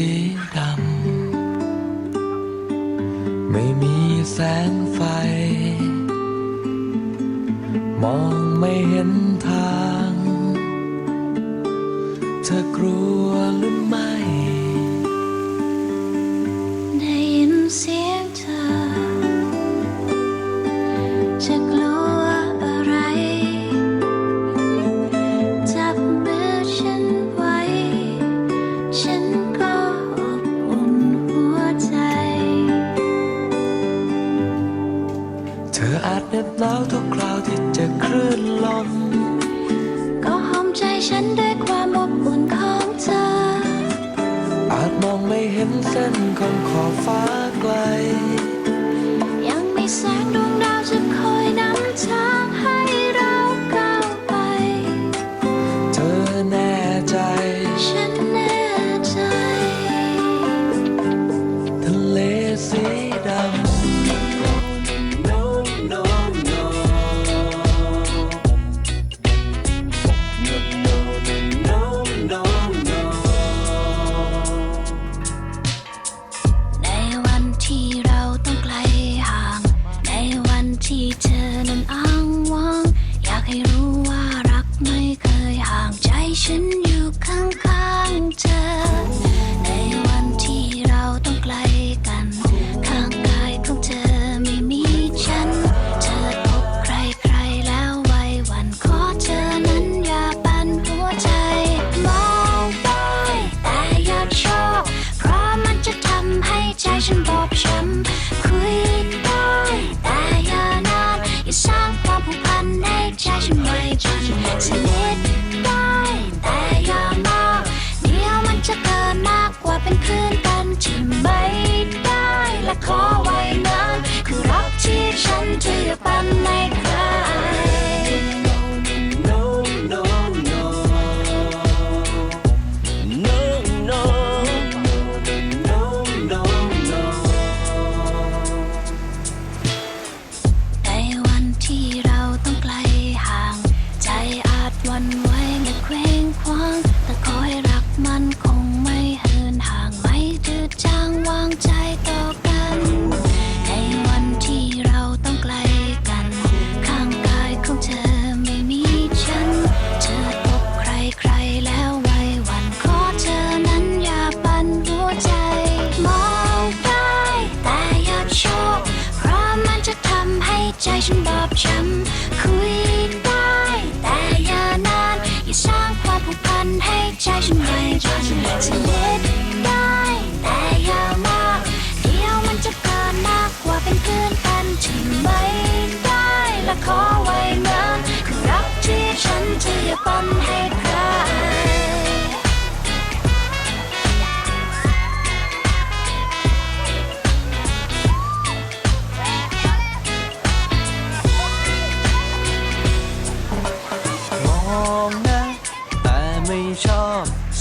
สีดำ ไม่มีแสงไฟ มองไม่เห็นทาง เธอกลัวหรือไม่ ได้ยินเสียงเธอาวทุกคราวที่จะคลื่นลม ก็หอมใจฉันด้วยความอบอุ่นของเธอ อาจมองไม่เห็นเส้นของขอบฟ้าไกล ยังมีแสงดวงดาวจะคอยนำทาง Get you, ใจฉันบอบช้ำคุยได้แต่อย่านาน อย่าสร้างความผูกพันให้ใจฉันใหญ่ฉันเล็ด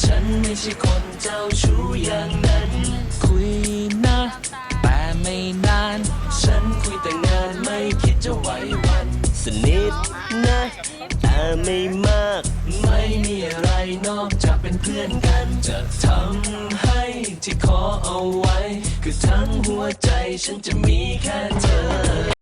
ฉันไม่ใช่คนเจ้าชู้อย่างนั้น คุยนะ แต่ไม่นาน ฉันคุยแต่งานไม่คิดจะไหววัน สนิทนะ แต่ไม่มาก ไม่มีอะไรนอกจากเป็นเพื่อนกัน จะทำให้ที่ขอเอาไว้ คือทั้งหัวใจฉันจะมีแค่เธอ